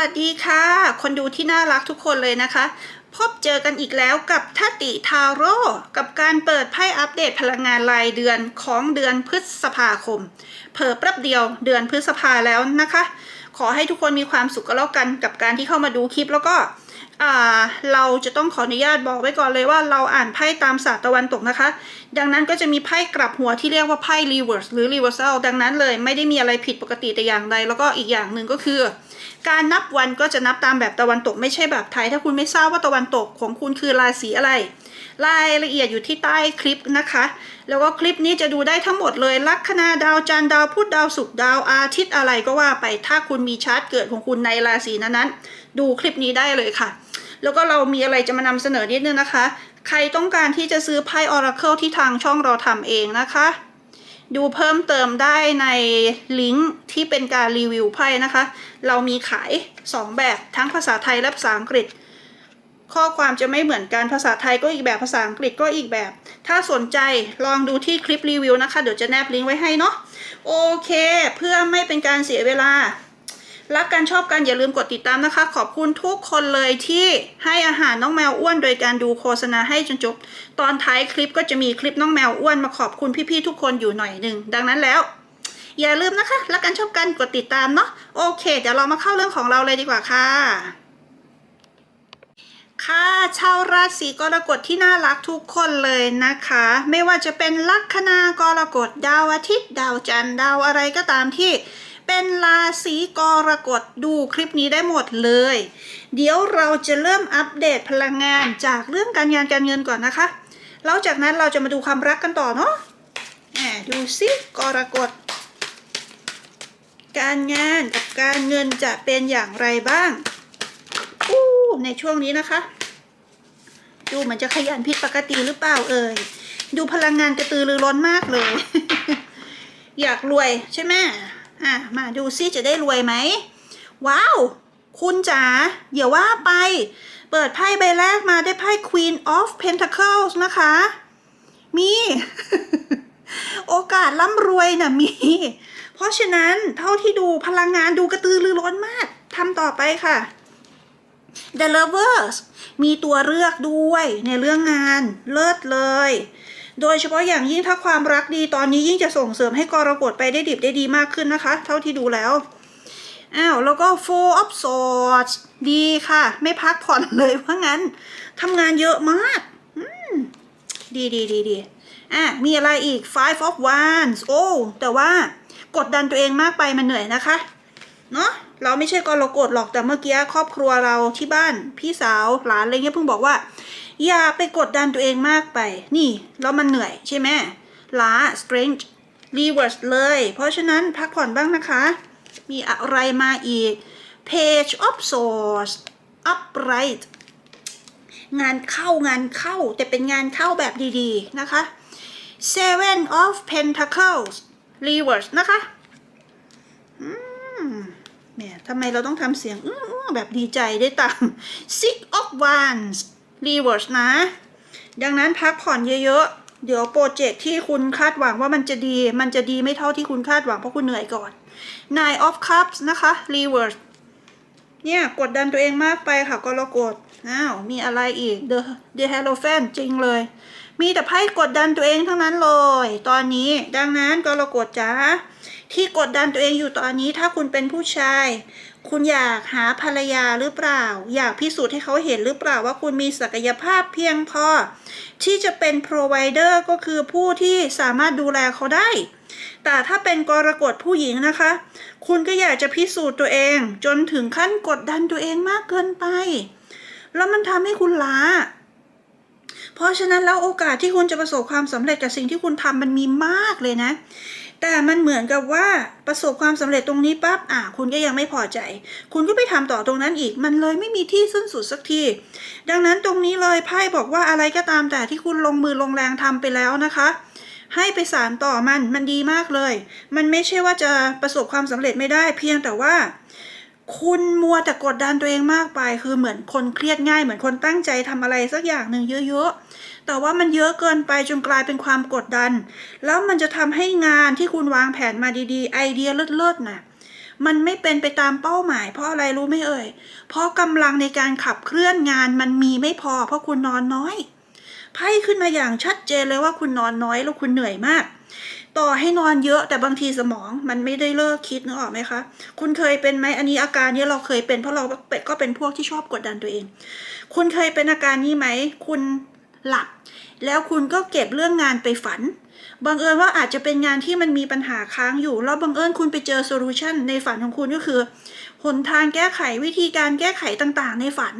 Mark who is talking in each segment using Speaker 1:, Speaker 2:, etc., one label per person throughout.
Speaker 1: วัสดีค่ะ คนดูที่น่ารักทุกคนเลยนะคะ พบเจอกันอีกแล้วกับทัติทาโร่กับการเปิดไพ่อัปเดตพลังงานรายเดือนของเดือนพฤษภาคมเผลอแป๊บเดียวเดือนพฤษภาแล้วนะคะ ขอให้ทุกคนมีความสุขก็แล้วกันกับการที่เข้ามาดูคลิปแล้วก็ เราจะต้องขออนุญาตบอกไว้ก่อนเลยว่าเราอ่านไพ่ตามศาสตร์ตะวันตกนะคะ ดังนั้นก็จะมีไพ่กลับหัวที่เรียกว่าไพ่ reverse หรือ reversal ดังนั้นเลยไม่ได้มีอะไรผิดปกติแต่อย่างใด แล้วก็อีกอย่างหนึ่งก็คือ การนับวันก็จะนับตามแบบตะวันตกไม่ใช่แบบไทย ถ้าคุณไม่ทราบว่าตะวันตกของคุณคือราศีอะไร รายละเอียดอยู่ที่ใต้คลิปนะคะ แล้วก็คลิปนี้จะดูได้ทั้งหมดเลยลัคนาดาวจันดาวพุธดาวศุกร์ดาวอาทิตย์อะไรก็ว่าไปถ้าคุณมีชาร์ตเกิดของคุณในราศีนั้นๆดูคลิปนี้ได้เลยค่ะ แล้วก็เรามีอะไรจะมานำเสนอนิดนึงนะคะ ใครต้องการที่จะซื้อไพ่ Oracle ที่ทางช่องเราทำเองนะคะ ดูเพิ่มเติมได้ในลิงก์ที่เป็นการรีวิวไพ่นะคะ เรามีขาย 2 แบบทั้งภาษาไทยและภาษาอังกฤษ ข้อความจะไม่เหมือนกันภาษาไทยก็อีกแบบภาษาอังกฤษก็อีกแบบ ถ้าสนใจลองดูที่คลิปรีวิวนะคะ เดี๋ยวจะแนบลิงก์ไว้ให้เนาะโอเค เพื่อไม่เป็นการเสียเวลา รักกันชอบกันอย่าลืมกดติดตามนะคะ ขอบคุณทุกคนเลยที่ให้อาหารน้องแมวอ้วน โดยการดูโฆษณาให้จนจบ ตอนท้ายคลิปก็จะมีคลิปน้องแมวอ้วนมาขอบคุณพี่ๆทุกคนอยู่หน่อยหนึ่งดังนั้นแล้ว อย่าลืมนะคะ รักกันชอบกันกดติดตามเนาะโอเค เดี๋ยวเรามาเข้าเรื่องของเราเลยดีกว่าค่ะค่ะชาวราศีกรกฎที่น่ารักทุกคนเลยนะคะ ไม่ว่าจะเป็นลัคนากรกฎดาวอาทิตย์ ดาวจันทร์ดาวอะไรก็ตามที่ เป็นราศีกรกฎดูคลิปนี้ได้หมดเลย เดี๋ยวเราจะเริ่มอัปเดตพลังงานจากเรื่องการงานการเงินก่อนนะคะ แล้วจากนั้นเราจะมาดูความรักกันต่อเนาะแหมดูสิกรกฎการงานกับการเงินจะเป็นอย่างไรบ้างอู้ในช่วงนี้นะคะ ดูเหมือนจะขยันผิดปกติหรือเปล่าเอ่ยดูพลังงานกระตือรือร้นมากเลย อยากรวยใช่ไหม อะมาดูซิจะได้รวยไหมว้าว คุณจ๋าอย่าว่าไป เปิดไพ่ใบแรกมาได้ไพ่ Queen of Pentacles นะคะ มี โอกาสร่ำรวยน่ะมี เพราะฉะนั้นเท่าที่ดูพลังงานดูกระตือรือร้นมากทำต่อไปค่ะ The Lovers มีตัวเลือกด้วยในเรื่องงานเลิศเลย โดยเฉพาะอย่างยิ่งถ้าความรักดีตอนนี้ยิ่งจะส่งเสริมให้กรกฎไปได้ดิบได้ดีมากขึ้นนะคะ เท่าที่ดูแล้วอ้าวแล้วก็ Four of Swords ดีค่ะ ไม่พักผ่อนเลยเพราะงั้นทำงานเยอะมากดีดีดีดีอะมีอะไรอีก Five of Wands โอ้แต่ว่ากดดันตัวเองมากไปมันเหนื่อยนะคะ เนาะเราไม่ใช่กรกฎหรอกแต่เมื่อกี้ครอบครัวเราที่บ้านพี่สาวหลานอะไรเงี้ยเพิ่งบอกว่า อย่าไปกดดันตัวเองมากไป นี่ แล้วมันเหนื่อยใช่ไหมล้า strength reverse เลย เพราะฉะนั้นพักผ่อนบ้างนะคะ มีอะไรมาอีก page of swords upright งานเข้างานเข้าแต่เป็นงานเข้าแบบดีๆ นะคะ seven of pentacles reverse นะคะแหมทำไมเราต้องทำเสียงแบบดีใจได้ตาม Six of Wands Reverse นะ ดังนั้นพักผ่อนเยอะๆ เดี๋ยวโปรเจกต์ที่คุณคาดหวังว่ามันจะดี มันจะดีไม่เท่าที่คุณคาดหวังเพราะคุณเหนื่อยก่อน Nine of Cups นะคะ Reverse เนี่ยกดดันตัวเองมากไปค่ะก็รกดอ้าวมีอะไรอีก The The Hierophant จริงเลย มีแต่ไพ่กดดันตัวเองทั้งนั้นเลย ตอนนี้ดังนั้นกรกฎจ้าที่กดดันตัวเองอยู่ตอนนี้ถ้าคุณเป็นผู้ชาย คุณอยากหาภรรยาหรือเปล่า อยากพิสูจน์ให้เขาเห็นหรือเปล่าว่าคุณมีศักยภาพเพียงพอ ที่จะเป็น provider ก็คือผู้ที่สามารถดูแลเขาได้ แต่ถ้าเป็นกรกฎผู้หญิงนะคะ คุณก็อยากจะพิสูจน์ตัวเอง จนถึงขั้นกดดันตัวเองมากเกินไป แล้วมันทำให้คุณล้า เพราะฉะนั้นแล้วโอกาสที่คุณจะประสบความสำเร็จกับสิ่งที่คุณทำมันมีมากเลยนะ แต่มันเหมือนกับว่าประสบความสำเร็จตรงนี้ปั๊บอะคุณก็ยังไม่พอใจ คุณก็ไปทำต่อตรงนั้นอีก มันเลยไม่มีที่สิ้นสุดสักที ดังนั้นตรงนี้เลยไพ่บอกว่าอะไรก็ตามแต่ที่คุณลงมือลงแรงทำไปแล้วนะคะให้ไปสารต่อมันมันดีมากเลย มันไม่ใช่ว่าจะประสบความสำเร็จไม่ได้เพียงแต่ว่า คุณมัวแต่กดดันตัวเองมากไป คือเหมือนคนเครียดง่าย เหมือนคนตั้งใจทำอะไรสักอย่างหนึ่งเยอะๆ แต่ว่ามันเยอะเกินไปจนกลายเป็นความกดดัน แล้วมันจะทำให้งานที่คุณวางแผนมาดีๆ ไอเดียเลิศๆน่ะมันไม่เป็นไปตามเป้าหมาย เพราะอะไรรู้ไหมเอ่ย เพราะกำลังในการขับเคลื่อนงานมันมีไม่พอ เพราะคุณนอนน้อย ไพ่ขึ้นมาอย่างชัดเจนเลยว่าคุณนอนน้อยแล้วคุณเหนื่อยมาก ต่อให้นอนเยอะแต่บางทีสมองมันไม่ได้เลิกคิดนึกออกไหมคะ คุณเคยเป็นไหมอันนี้อาการนี้เราเคยเป็นเพราะเราก็เป็นพวกที่ชอบกดดันตัวเอง คุณเคยเป็นอาการนี้ไหม คุณหลับ แล้วคุณก็เก็บเรื่องงานไปฝันบังเอิญว่าอาจจะเป็นงานที่มันมีปัญหาค้างอยู่ แล้วบังเอิญคุณไปเจอโซลูชันในฝันของคุณก็คือหนทางแก้ไขวิธีการแก้ไขต่างๆ ในฝัน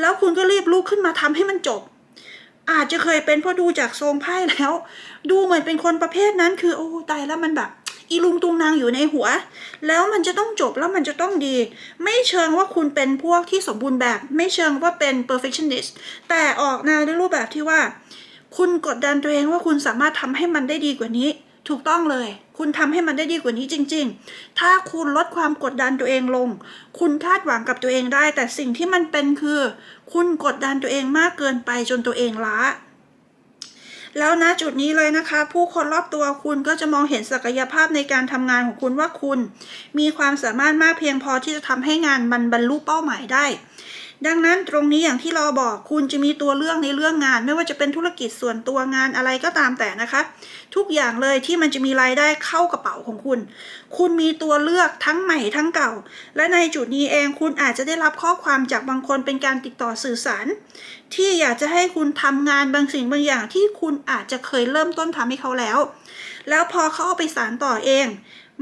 Speaker 1: แล้วคุณก็รีบลุกขึ้นมาทำให้มันจบ อาจจะเคยเป็นเพราะดูจากทรงไพ่แล้ว ดูเหมือนเป็นคนประเภทนั้น คือโอ้ตายแล้วมันแบบอีลุงตุงนางอยู่ในหัว แล้วมันจะต้องจบแล้วมันจะต้องดี ไม่เชิงว่าคุณเป็นพวกที่สมบูรณ์แบบ ไม่เชิงว่าเป็น perfectionist แต่ออกแนวในรูปแบบที่ว่า คุณกดดันตัวเองว่าคุณสามารถทำให้มันได้ดีกว่านี้ ถูกต้องเลย คุณทำให้มันได้ดีกว่านี้จริง ๆ ถ้าคุณลดความกดดันตัวเองลง คุณคาดหวังกับตัวเองได้ แต่สิ่งที่มันเป็นคือ คุณกดดันตัวเองมากเกินไปจนตัวเองล้า แล้วนะจุดนี้เลยนะคะ ผู้คนรอบตัวคุณก็จะมองเห็นศักยภาพในการทำงานของคุณว่าคุณ มีความสามารถมากเพียงพอที่จะทำให้งานมันบรรลุเป้าหมายได้ ดังนั้นตรงนี้อย่างที่เราบอกคุณจะมีตัวเลือกในเรื่องงาน ไม่ว่าจะเป็นธุรกิจส่วนตัวงานอะไรก็ตามแต่นะคะ ทุกอย่างเลยที่มันจะมีรายได้เข้ากระเป๋าของคุณ คุณมีตัวเลือกทั้งใหม่ทั้งเก่า และในจุดนี้เองคุณอาจจะได้รับข้อความจากบางคนเป็นการติดต่อสื่อสาร ที่อยากจะให้คุณทำงานบางสิ่งบางอย่างที่คุณอาจจะเคยเริ่มต้นทำให้เขาแล้ว แล้วพอเขาเอาไปสารต่อเอง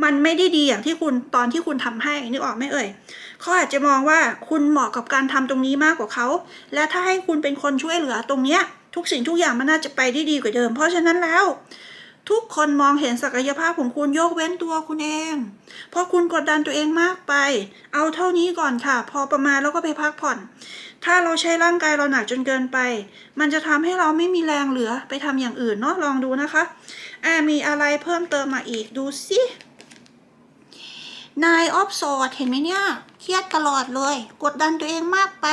Speaker 1: มันไม่ได้ดีอย่างที่คุณตอนที่คุณทำให้นึกออกไหมเอ่ย เขาอาจจะมองว่าคุณเหมาะกับการทำตรงนี้มากกว่าเขา และถ้าให้คุณเป็นคนช่วยเหลือตรงเนี้ย ทุกสิ่งทุกอย่างมันน่าจะไปได้ดีกว่าเดิม เพราะฉะนั้นแล้ว ทุกคนมองเห็นศักยภาพของคุณยกเว้นตัวคุณเอง เพราะคุณกดดันตัวเองมากไป เอาเท่านี้ก่อนค่ะ พอประมาณแล้วก็ไปพักผ่อน ถ้าเราใช้ร่างกายเราหนักจนเกินไป มันจะทำให้เราไม่มีแรงเหลือไปทำอย่างอื่นเนาะลองดูนะคะอ่ามีอะไรเพิ่มเติมมาอีกดูสิ นายออฟโซดเห็นไหมเนี่ย เครียดตลอดเลย กดดันตัวเองมากไป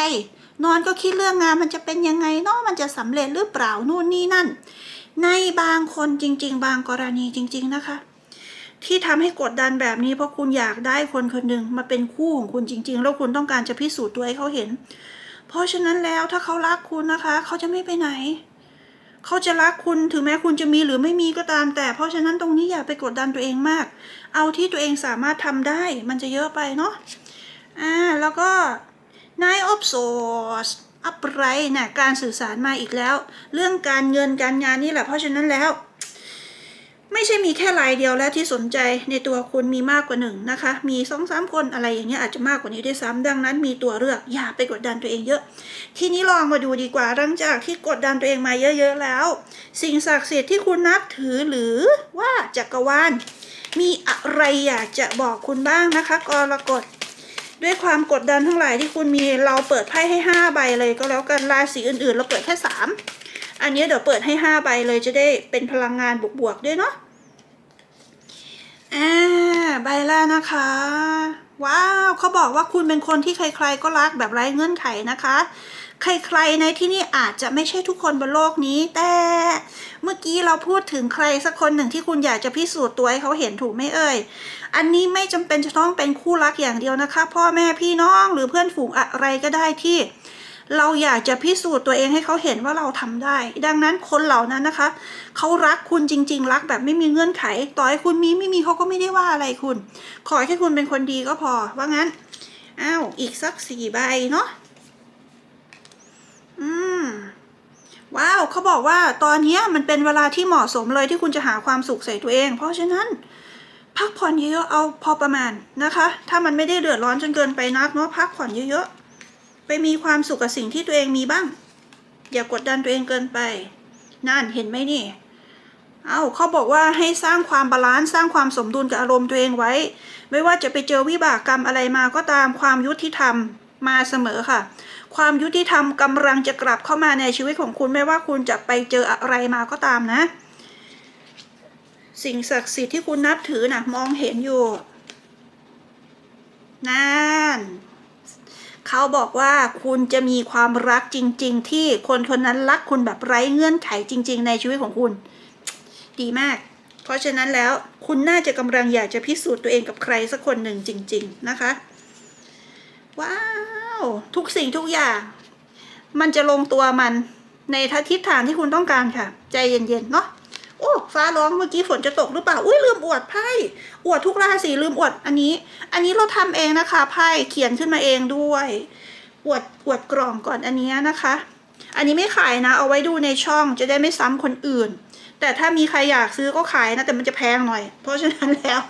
Speaker 1: นอนก็คิดเรื่องงานมันจะเป็นยังไงเนาะมันจะสำเร็จหรือเปล่านู่นนี่นั่น ในบางคนจริง ๆ บางกรณีจริง ๆนะคะ ที่ทำให้กดดันแบบนี้เพราะคุณอยากได้คนคนหนึ่งมาเป็นคู่ของคุณจริง ๆ แล้วคุณต้องการจะพิสูจน์ตัวให้เขาเห็น เพราะฉะนั้นแล้วถ้าเขารักคุณนะคะ เขาจะไม่ไปไหนเขาจะรักคุณถึงแม้คุณจะมีหรือไม่มีก็ตามแต่ เพราะฉะนั้นตรงนี้อย่าไปกดดันตัวเองมาก เอาที่ตัวเองสามารถทำได้ มันจะเยอะไปเนาะอ่าแล้วก็ Nine of Swords อัปไรนะการสื่อสารมาอีกแล้ว เรื่องการเงินการงานนี่แหละเพราะฉะนั้นแล้ว ไม่ใช่มีแค่รายเดียวแล้วที่สนใจในตัวคุณมีมากกว่าหนึ่งนะคะ มีสองสามคนอะไรอย่างเงี้ยอาจจะมากกว่านี้ด้วยซ้ำดังนั้นมีตัวเลือกอย่าไปกดดันตัวเองเยอะ ทีนี้ลองมาดูดีกว่าหลังจากที่กดดันตัวเองมาเยอะ ๆ แล้ว สิ่งศักดิ์สิทธิ์ที่คุณนับถือหรือว่าจักรวาล มีอะไรอยากจะบอกคุณบ้างนะคะกรกฎด้วยความกดดันทั้งหลายที่คุณมีเราเปิดไพ่ให้ห้าใบเลยก็แล้วกันราศีอื่นๆ เราเปิดแค่สามอันนี้เดี๋ยวเปิดให้ห้าใบเลยจะได้เป็นพลังงานบวกๆด้วยเนาะอ่าใบแรกนะคะ ว้าวเขาบอกว่าคุณเป็นคนที่ใครๆก็รักแบบไร้เงื่อนไขนะคะ ใครๆในที่นี่อาจจะไม่ใช่ทุกคนบนโลกนี้ แต่เมื่อกี้เราพูดถึงใครสักคนหนึ่งที่คุณอยากจะพิสูจน์ตัวให้เขาเห็นถูกไหมเอ่ย อันนี้ไม่จำเป็นจะต้องเป็นคู่รักอย่างเดียวนะคะ พ่อแม่พี่น้องหรือเพื่อนฝูงอะไรก็ได้ที่ เราอยากจะพิสูจน์ตัวเองให้เขาเห็นว่าเราทำได้ ดังนั้นคนเหล่านั้นนะคะเขารักคุณจริง ๆ รักแบบไม่มีเงื่อนไข ต่อให้คุณมีไม่มีเขาก็ไม่ได้ว่าอะไรคุณ ขอแค่คุณเป็นคนดีก็พอว่างั้นอ้าวอีกสักสี่ใบเนาะ อืมว้าวเขาบอกว่าตอนเนี้ยมันเป็นเวลาที่เหมาะสมเลยที่คุณจะหาความสุขใส่ตัวเอง เพราะฉะนั้น พักผ่อนเยอะๆเอาพอประมาณนะคะ ถ้ามันไม่ได้เดือดร้อนจนเกินไปนักเนาะพักผ่อนเยอะๆไปมีความสุขกับสิ่งที่ตัวเองมีบ้าง อย่ากกดดันตัวเองเกินไป นั่นเห็นไหมนี่ เอาเขาบอกว่าให้สร้างความบาลานซ์สร้างความสมดุลกับอารมณ์ตัวเองไว้ ไม่ว่าจะไปเจอวิบากกรรมอะไรมาก็ตามความยุติธรรม มาเสมอค่ะ ความยุติธรรมกำลังจะกลับเข้ามาในชีวิตของคุณไม่ว่าคุณจะไปเจออะไรมาก็ตามนะ สิ่งศักดิ์สิทธิ์ที่คุณนับถือนะมองเห็นอยู่นั่นเขาบอกว่าคุณจะมีความรักจริง ๆ ที่คนคนนั้นรักคุณแบบไร้เงื่อนไขจริง ๆ ในชีวิตของคุณ ดีมาก เพราะฉะนั้นแล้วคุณน่าจะกำลังอยากจะพิสูจน์ตัวเองกับใครสักคนหนึ่งจริง ๆ นะคะ ว้าว ทุกสิ่งทุกอย่าง มันจะลงตัวมันในทิศทางที่คุณต้องการค่ะ ใจเย็นๆเนาะโอ้ฟ้าร้องเมื่อกี้ฝนจะตกหรือเปล่า อุ้ยลืมอวดไพ่อวดทุกราศีลืมอวดอันนี้ อันนี้เราทำเองนะคะไพ่เขียนขึ้นมาเองด้วยอวดอวดกล่องก่อนอันนี้นะคะ อันนี้ไม่ขายนะ เอาไว้ดูในช่องจะได้ไม่ซ้ำคนอื่น แต่ถ้ามีใครอยากซื้อก็ขายนะ แต่มันจะแพงหน่อย เพราะฉะนั้นแล้ว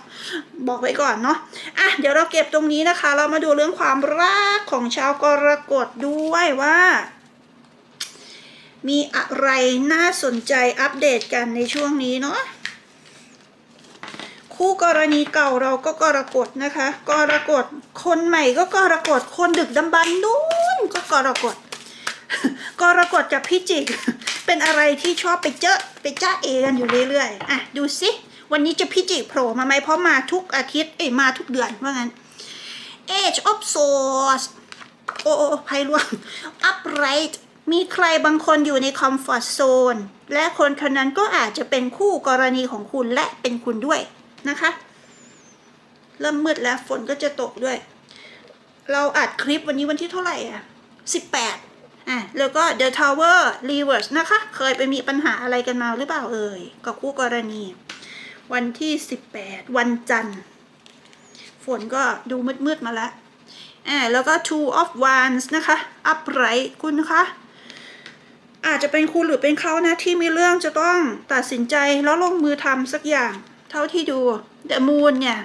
Speaker 1: บอกไว้ก่อนเนาะอะเดี๋ยวเราเก็บตรงนี้นะคะ เรามาดูเรื่องความรักของชาวกรกฎด้วยว่า มีอะไรน่าสนใจอัปเดตกันในช่วงนี้เนาะคู่กรณีเก่าเราก็กรกฎนะคะ กรกฎคนใหม่ก็กรกฎคนดึกดำบรรนู้นก็กรกฎกรกฎกับพิจิก เป็นอะไรที่ชอบไปเจอไปจ้าเอกันอยู่เรื่อยๆอะดูสิวันนี้จะพิจิโผล่มาไหมเพราะมาทุกอาทิตย์เอ้ยมาทุกเดือนว่างั้น Age of Swords โอ้โอ้ไพ่ร่วง Upright มีใครบางคนอยู่ใน Comfort Zone และคนคนนั้นก็อาจจะเป็นคู่กรณีของคุณและเป็นคุณด้วยนะคะ เริ่มมืดแล้วฝนก็จะตกด้วย เราอัดคลิปวันนี้วันที่เท่าไหร่อะ18 อะแล้วก็ The Tower Reverse นะคะ เคยไปมีปัญหาอะไรกันมาหรือเปล่าเอ่ย กับคู่กรณี วันที่ 18 วันจันทร์ ฝนก็ดูมืดๆมาแล้วอ่าแล้วก็ Two of Wands นะคะ Upright คุณคะอาจจะเป็นคุณหรือเป็นเขานะที่มีเรื่องจะต้องตัดสินใจแล้วลงมือทำสักอย่าง เท่าที่ดู The Moon เนี่ย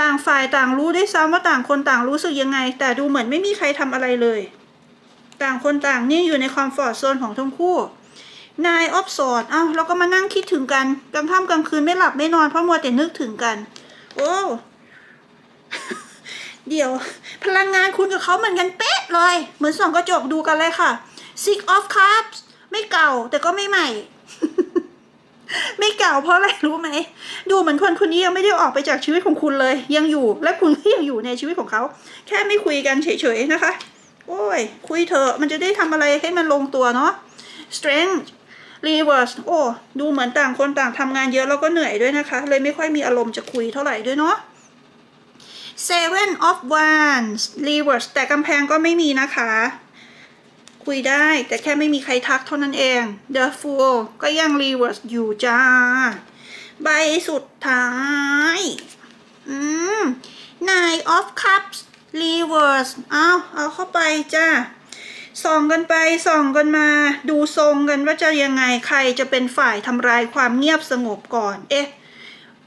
Speaker 1: ต่างฝ่ายต่างรู้ได้ซ้ำว่าต่างคนต่างรู้สึกยังไง แต่ดูเหมือนไม่มีใครทำอะไรเลย ต่างคนต่างนี่อยู่ในคอมฟอร์ z โซนของทั้งคู่ นายออฟสอดเอ้าเราก็มานั่งคิดถึงกันกลางค่ำกลางคืนไม่หลับไม่นอนเพราะมัวแต่นึกถึงกัน โอ้เดี๋ยว พลังงานคุณกับเขาเหมือนกันเป๊ะเลย เหมือนส่องกระจกดูกันเลยค่ะ Six of Cups ไม่เก่าแต่ก็ไม่ใหม่ ไม่เก่าเพราะอะไรรู้ไหม ดูเหมือนคนคนนี้ยังไม่ได้ออกไปจากชีวิตของคุณเลย ยังอยู่และคุณก็ยังอยู่ในชีวิตของเขา แค่ไม่คุยกันเฉยๆนะคะ โอ้ย คุยเถอะ มันจะได้ทำอะไรให้มันลงตัวเนาะ Strength Reverse โอ้ ดูเหมือนต่างคนต่างทำงานเยอะแล้วก็เหนื่อยด้วยนะคะ เลยไม่ค่อยมีอารมณ์จะคุยเท่าไหร่ด้วยเนาะ Seven of Wands Reverse แต่กำแพงก็ไม่มีนะคะ คุยได้แต่แค่ไม่มีใครทักเท่านั้นเอง The Fool ก็ยัง Reverse อยู่จ้า ใบสุดท้าย อืม Nine of Cups Reverse เอาเอาเข้าไปจ้าส่องกันไปส่องกันมา ดูทรงกันว่าจะยังไงใครจะเป็นฝ่ายทำลายความเงียบสงบก่อน เอ๊ะ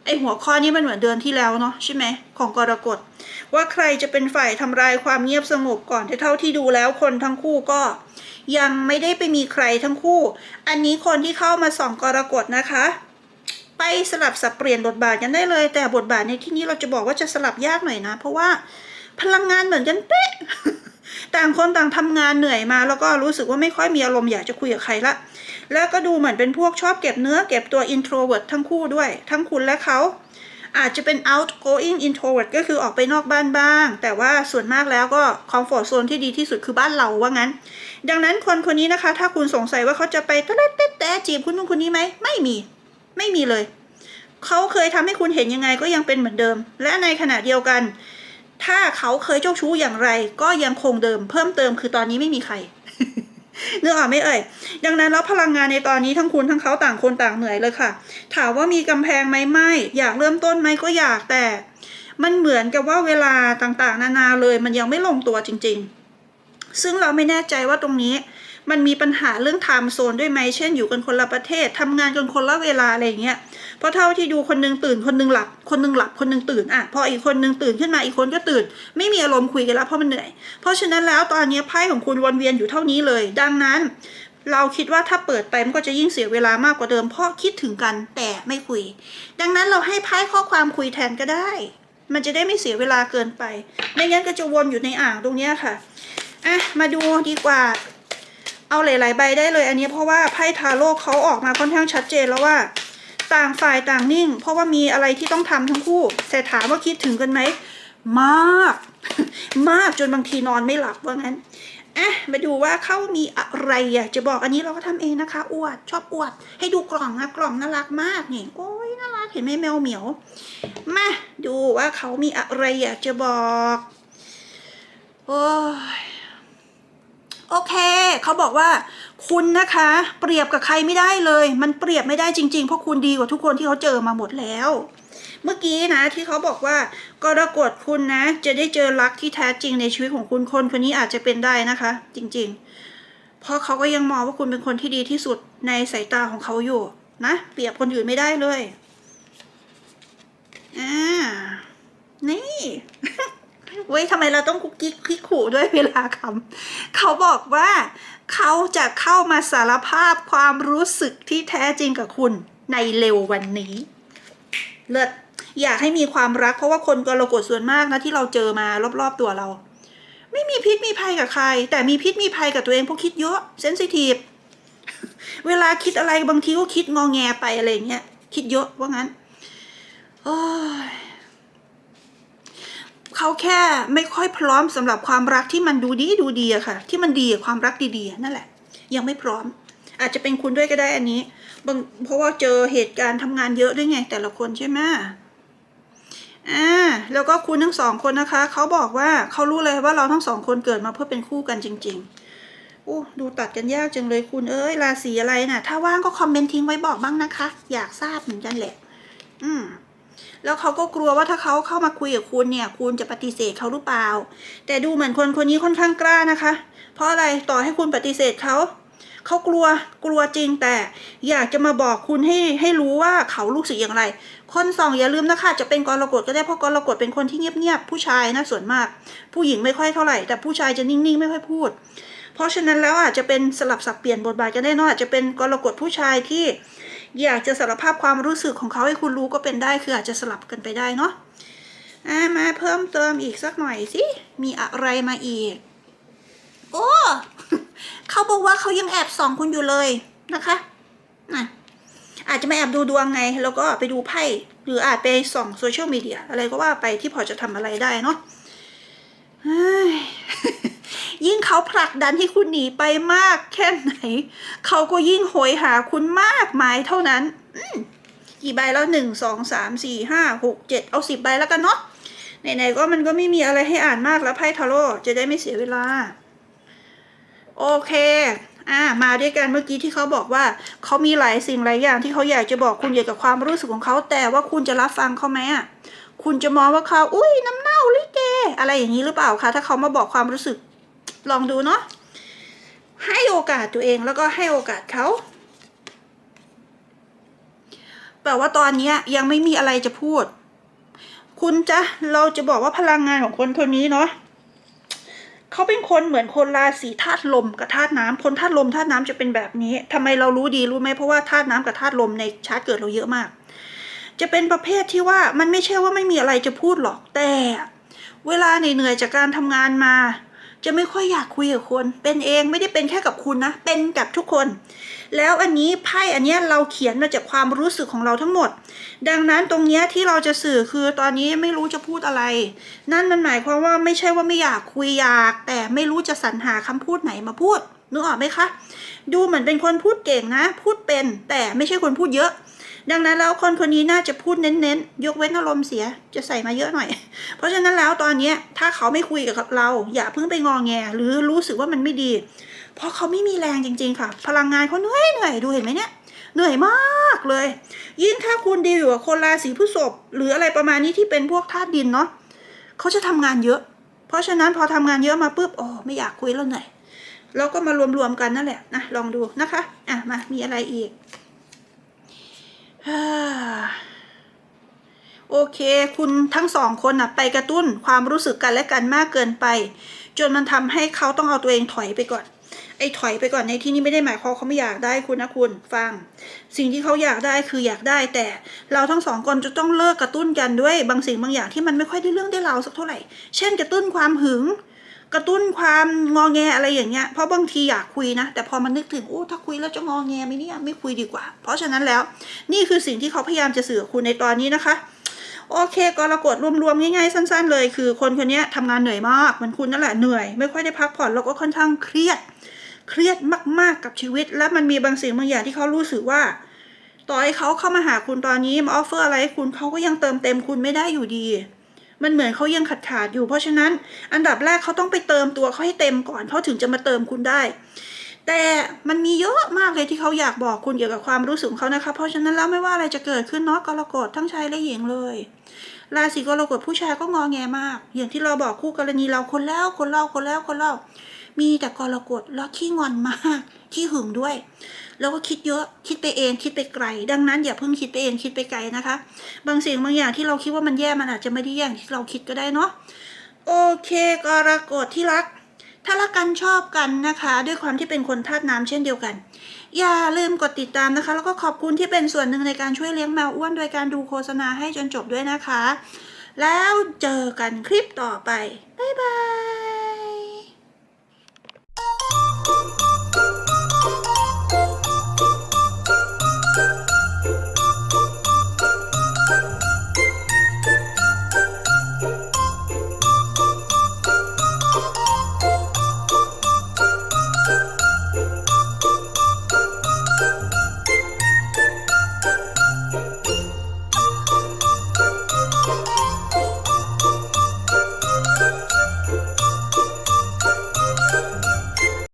Speaker 1: ไอหัวข้อนี้มันเหมือนเดือนที่แล้วเนาะใช่ไหมของกรกฎว่าใครจะเป็นฝ่ายทำลายความเงียบสงบก่อนแต่เท่าที่ดูแล้วคนทั้งคู่ก็ ยังไม่ได้ไปมีใครทั้งคู่ อันนี้คนที่เข้ามาส่องกรกฎนะคะ ไปสลับสับเปลี่ยนบทบาทกันได้เลย แต่บทบาทในที่นี้เราจะบอกว่าจะสลับยากหน่อยนะ เพราะว่า พลังงานเหมือนกันเป๊ะต่างคนต่างทำงานเหนื่อยมา แล้วก็รู้สึกว่าไม่ค่อยมีอารมณ์อยากจะคุยกับใครละ แล้วก็ดูเหมือนเป็นพวกชอบเก็บเนื้อเก็บตัว introvert ทั้งคู่ด้วย ทั้งคุณและเขา อาจจะเป็น outgoing introvert ก็คือออกไปนอกบ้านบ้าง แต่ว่าส่วนมากแล้วก็ comfort zone ที่ดีที่สุดคือบ้านเราว่างั้น ดังนั้นคนคนนี้นะคะ ถ้าคุณสงสัยว่าเขาจะไปตะเล็ดเต๊ะแตะจีบคุณนุ่นคนนี้ไหมไม่มี ไม่มีเลย เขาเคยทำให้คุณเห็นยังไงก็ยังเป็นเหมือนเดิม และในขณะเดียวกัน ถ้าเขาเคยเจ้าชู้อย่างไร ก็ยังคงเดิม เพิ่มเติมคือตอนนี้ไม่มีใครเนึกอออกไหมเอ่ย ดังนั้นแล้วพลังงานในตอนนี้ทั้งคุณทั้งเขาต่างคนต่างเหนื่อยเลยค่ะ ถามว่ามีกำแพงไหมไม่ อยากเริ่มต้นไหมก็อยากแต่ มันเหมือนกับว่าเวลาต่างๆ นานาเลยมันยังไม่ลงตัวจริง ๆ ซึ่งเราไม่แน่ใจว่าตรงนี้ มันมีปัญหาเรื่องไทม์โซนด้วยไหมเช่นอยู่กันคนละประเทศทำงานกันคนละเวลาอะไรอย่างเงี้ย เพราะเท่าที่ดูคนหนึงตื่นคนหนึงหลับ คนหนึงหลับคนหนึงตื่นอะพออีกคนหนึงตื่นขึ้นมาอีกคนก็ตื่น ไม่มีอารมณ์คุยกันแล้วเพราะมันเหนื่อยเพราะฉะนั้นแล้วตอนนี้ไพ่ของคุณวนเวียนอยู่เท่านี้เลย ดังนั้น เราคิดว่าถ้าเปิดไปมันก็จะยิ่งเสียเวลามากกว่าเดิม เพราะคิดถึงกันแต่ไม่คุย ดังนั้นเราให้ไพ่ข้อความคุยแทนก็ได้ มันจะได้ไม่เสียเวลาเกินไปไม่งั้นก็จะวนอยู่ในอ่างตรงนี้ค่ะอะมาดูดีกว่าเอาหลาย ๆ ใบได้เลยอันนี้เพราะว่าไพ่ทาโร่เขาออกมาค่อนข้างชัดเจนแล้วว่า ต่างฝ่ายต่างนิ่ง เพราะว่ามีอะไรที่ต้องทำทั้งคู่แต่ถามว่าคิดถึงกันไหมมาก มากจนบางทีนอนไม่หลับว่างั้นอะมาดูว่าเขามีอะไรอยากจะบอกอันนี้เราก็ทำเองนะคะ อวด ชอบอวด ให้ดูกล่องนะกล่องน่ารักมากนี่โอ้ยน่ารักเห็นไหมแมวเหมียวมาดูว่าเขามีอะไรอยากจะบอกโอ้ยโอเค เขาบอกว่า คุณนะคะ เปรียบกับใครไม่ได้เลย มันเปรียบไม่ได้จริงๆ เพราะคุณดีกว่าทุกคนที่เขาเจอมาหมดแล้ว เมื่อกี้นะที่เขาบอกว่ากรกฎคุณนะ จะได้เจอรักที่แท้จริงในชีวิตของคุณคนคนนี้อาจจะเป็นได้นะคะ จริง ๆ เพราะเขาก็ยังมองว่าคุณเป็นคนที่ดีที่สุดในสายตาของเขาอยู่นะเปรียบคนอื่นไม่ได้เลยอ่านี่ เว้ยทำไมเราต้องคุกกิ๊กคิกขู่ด้วยเวลาคำเขาบอกว่าเขาจะเข้ามาสารภาพความรู้สึกที่แท้จริงกับคุณในเร็ววันนี้ เลิศอยากให้มีความรักเพราะว่าคนกรกฎส่วนมากนะที่เราเจอมารอบๆตัวเรา ไม่มีพิษมีภัยกับใคร แต่มีพิษมีภัยกับตัวเองเพราะคิดเยอะเซนซิทีฟเวลาคิดอะไรบางทีก็คิดงองแงไปอะไรเงี้ยคิดเยอะว่างั้นโอ้ย เขาแค่ไม่ค่อยพร้อมสำหรับความรักที่มันดูดีดูดีอะค่ะ ที่มันดีความรักดีๆนั่นแหละ ยังไม่พร้อม อาจจะเป็นคุณด้วยก็ได้อันนี้เพราะว่าเจอเหตุการณ์ทำงานเยอะด้วยไง แต่ละคนใช่ไหมอ่าแล้วก็คุณทั้งสองคนนะคะเขาบอกว่าเขารู้เลยว่าเราทั้งสองคนเกิดมาเพื่อเป็นคู่กันจริงๆอู้ดูตัดกันยากจังเลยคุณเอ้ยราศีอะไรน่ะ ถ้าว่างก็คอมเมนต์ทิ้งไว้บอกบ้างนะคะ อยากทราบเหมือนกันแหละ อืม แล้วเขาก็กลัวว่าถ้าเขาเข้ามาคุยกับคุณเนี่ย คุณจะปฏิเสธเขาหรือเปล่า แต่ดูเหมือนคนคนนี้ค่อนข้างกล้านะคะ เพราะอะไรต่อให้คุณปฏิเสธเขาเขากลัวกลัวจริงแต่อยากจะมาบอกคุณให้ให้รู้ว่าเขารู้สึกอย่างไร คนสองอย่าลืมนะคะจะเป็นกรกฎก็ได้เพราะกรกฎเป็นคนที่เงียบๆผู้ชายนะส่วนมาก ผู้หญิงไม่ค่อยเท่าไหร่ แต่ผู้ชายจะนิ่งๆไม่ค่อยพูด เพราะฉะนั้นแล้วอาจจะเป็นสลับสับเปลี่ยนบทบาทกันได้นอะอาจจะเป็นกรกฎผู้ชายที่ อยากจะสารภาพความรู้สึกของเขาให้คุณรู้ก็เป็นได้คืออาจจะสลับกันไปได้เนาะอ่ามาเพิ่มเติมอีกสักหน่อยสิมีอะไรมาอีก โอ้เขาบอกว่าเขายังแอบส่องคุณอยู่เลยนะคะนะอาจจะมาแอบดูดวงไง แล้วก็ไปดูไพ่หรืออาจไปส่องโซเชียลมีเดียอะไรก็ว่าไปที่พอจะทำอะไรได้เนาะเฮ้ย ยิ่งเขาผลั กดันให้คุณหนีไปมาก แค่ไหน เขาก็ยิ่งโหยหาคุณมากมายเท่านั้นกี่ใบแล้วหนึ่งสองสามสี่ห้าหกเจ็ดเอาสิบใบแล้วกันเนาะไหนๆก็มันก็ไม่มีอะไรให้อ่านมากแล้วไพ่ทาโร่จะได้ไม่เสียเวลา โอเคอ่ามาด้วยกันเมื่อกี้ที่เขาบอกว่าเขามีหลายสิ่งหลายอย่างที่เขาอยากจะบอกคุณเกี่ยวกับความรู้สึกของเขาแต่ว่าคุณจะรับฟังเขาไหมอะคุณจะมองว่าเขาอุ้ยน้ำเน่าลิเก อะไรอย่างนี้หรือเปล่าคะถ้าเขามาบอกความรู้สึก ลองดูเนาะให้โอกาสตัวเองแล้วก็ให้โอกาสเขาแต่ว่าตอนนี้ยังไม่มีอะไรจะพูด คุณจะเราจะบอกว่าพลังงานของคนคนนี้เนาะเขาเป็นคนเหมือนคนราศีธาตุลมกับธาตุน้ำคนธาตุลมธาตุน้ำจะเป็นแบบนี้ทำไมเรารู้ดีรู้ไหมเพราะว่าธาตุน้ำกับธาตุลมในชาร์ตเกิดเราเยอะมาก จะเป็นประเภทที่ว่ามันไม่ใช่ว่าไม่มีอะไรจะพูดหรอกแต่ เวลาเหนื่อยจากการทำงานมา จะไม่ค่อยอยากคุยกับคน เป็นเองไม่ได้เป็นแค่กับคุณนะ เป็นกับทุกคน แล้วอันนี้ไพ่อันนี้เราเขียนมาจากความรู้สึกของเราทั้งหมด ดังนั้นตรงนี้ที่เราจะสื่อคือตอนนี้ไม่รู้จะพูดอะไร นั่นมันหมายความว่าไม่ใช่ว่าไม่อยากคุยอยาก แต่ไม่รู้จะสรรหาคำพูดไหนมาพูดนึกออกไหมคะ ดูเหมือนเป็นคนพูดเก่งนะ พูดเป็นแต่ไม่ใช่คนพูดเยอะ ดังนั้นแล้วคนคนนี้น่าจะพูดเน้นๆ ยกเว้นอารมณ์เสียจะใส่มาเยอะหน่อย เพราะฉะนั้นแล้วตอนเนี้ถ้าเขาไม่คุยกับเรา อย่าเพิ่งไปงอแง หรือรู้สึกว่ามันไม่ดี เพราะเขาไม่มีแรงจริง ๆ ค่ะ พลังงานเขาเหนื่อยเหนื่อยดูเห็นไหมเนี่ยเหนื่อยมากเลย ยิ่งถ้าคุณดีอยู่กับคนราศีพฤษภหรืออะไรประมาณนี้ที่เป็นพวกธาตุดินเนาะเขาจะทำงานเยอะ เพราะฉะนั้นพอทำงานเยอะมาปุ๊บโอ้ไม่อยากคุยแล้วเหนื่อยแล้วก็มารวมๆกันนั่นแหละนะลองดูนะคะ อะมามีอะไรอีก โอเค คุณทั้งสองคนนะไปกระตุ้นความรู้สึกกันและกันมากเกินไป จนมันทำให้เขาต้องเอาตัวเองถอยไปก่อน ไอ้ถอยไปก่อนในที่นี้ไม่ได้หมายความเขาไม่อยากได้คุณนะคุณฟัง สิ่งที่เขาอยากได้คืออยากได้ แต่เราทั้งสองคนจะต้องเลิกกระตุ้นกันด้วยบางสิ่งบางอย่างที่มันไม่ค่อยได้เรื่องได้ราวสักเท่าไหร่ เช่นกระตุ้นความหึง กระตุ้นความงอแงอะไรอย่างเงี้ยเพราะบางทีอยากคุยนะ แต่พอมันนึกถึงโอ้ถ้าคุยแล้วจะงอแงไหมเนี่ยไม่คุยดีกว่า เพราะฉะนั้นแล้วนี่คือสิ่งที่เขาพยายามจะสื่อคุณในตอนนี้นะคะ โอเคกรกฎรวมๆง่ายๆสั้น ๆ เลย คือคนคนนี้ทำงานเหนื่อยมากเหมือนคุณนั่นแหละเหนื่อยไม่ค่อยได้พักผ่อนแล้วก็ค่อนข้างเครียด เครียดมากๆกับชีวิต และมันมีบางสิ่งบางอย่างที่เขารู้สึกว่าต่อให้เขาเข้ามาหาคุณตอนนี้มาออฟเฟอร์อะไรให้คุณเขาก็ยังเติมเต็มคุณไม่ได้อยู่ดี มันเหมือนเขายังขาดขาดๆอยู่ เพราะฉะนั้นอันดับแรกเขาต้องไปเติมตัวเขาให้เต็มก่อนเขาถึงจะมาเติมคุณได้ แต่มันมีเยอะมากเลยที่เขาอยากบอกคุณเกี่ยวกับความรู้สึกเขานะคะ เพราะฉะนั้นแล้วไม่ว่าอะไรจะเกิดขึ้นเนาะกรกฎทั้งชายและหญิงเลยราศีกรกฎผู้ชายก็งอแงมาก อย่างที่เราบอกคู่กรณีเราคนแล้วคนเล่าคนแล้วคนเล่า มีแต่กรกฎแล้วขี้งอนมากขี้หึงด้วย แล้วก็คิดเยอะคิดไปเองคิดไปไกล ดังนั้นอย่าเพิ่งคิดไปเองคิดไปไกลนะคะ บางสิ่งบางอย่างที่เราคิดว่ามันแย่มันอาจจะไม่ได้แย่ที่เราคิดก็ได้เนาะโอเคกรกฎที่รัก ถ้ารักกันชอบกันนะคะ ด้วยความที่เป็นคนธาตุน้ำเช่นเดียวกัน อย่าลืมกดติดตามนะคะ แล้วก็ขอบคุณที่เป็นส่วนหนึ่งในการช่วยเลี้ยงแมวอ้วนโดยการดูโฆษณาให้จนจบด้วยนะคะ แล้วเจอกันคลิปต่อไปบ๊ายบาย